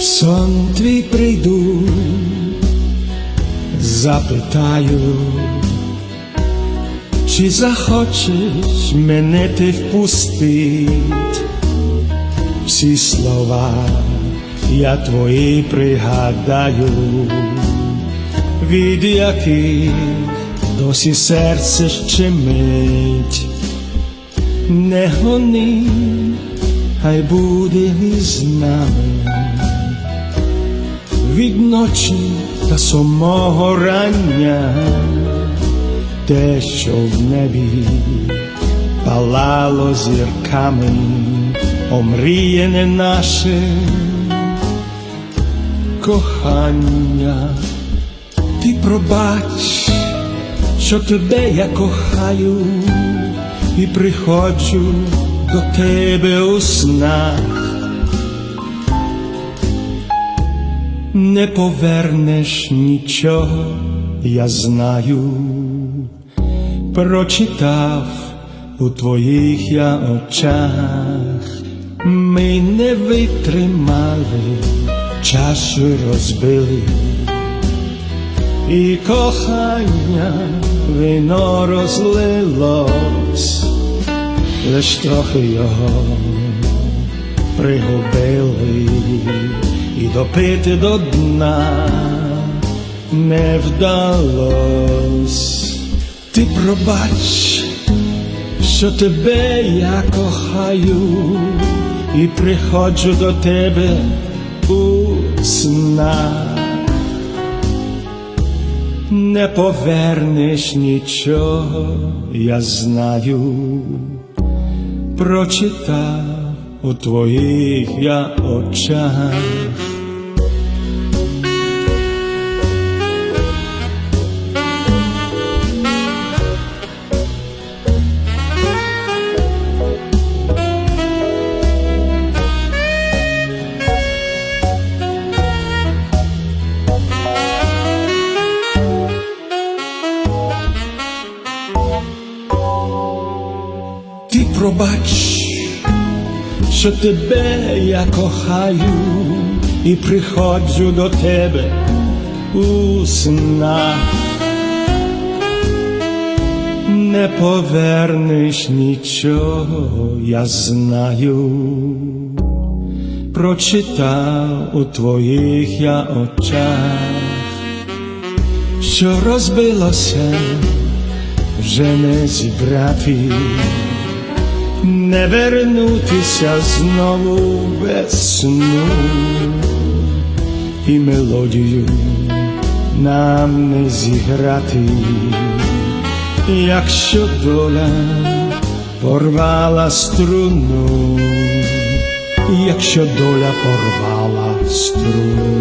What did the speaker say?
сон твій прийду, запитаю, чи захочеш мене ти впустить, всі слова я твої пригадаю, від яких досі серце щемить, не гони, хай буде з нами від ночі та самого рання, те, що в небі палало зірками, омріяне наше кохання, ти пробач, що тебе я кохаю, і приходжу до тебе у снах. Не повернеш нічого, я знаю, прочитав у твоїх я очах, ми не витримали, чашу розбили, і кохання вино розлилось, лиш трохи його пригубили і допити до дна не вдалось. Ти пробач, що тебе я кохаю, і приходжу до тебе у снах. Не повернеш нічого, я знаю, прочитав у твоїх я очах. Ти пробач, що тебе я кохаю і приходжу до тебе у снах. Не повернеш нічого, я знаю, прочитав у твоїх я очах, що розбилося вже не зібрати. Не вернутися знову без сну. І мелодію нам не зіграти, якщо доля порвала струну, якщо доля порвала струну.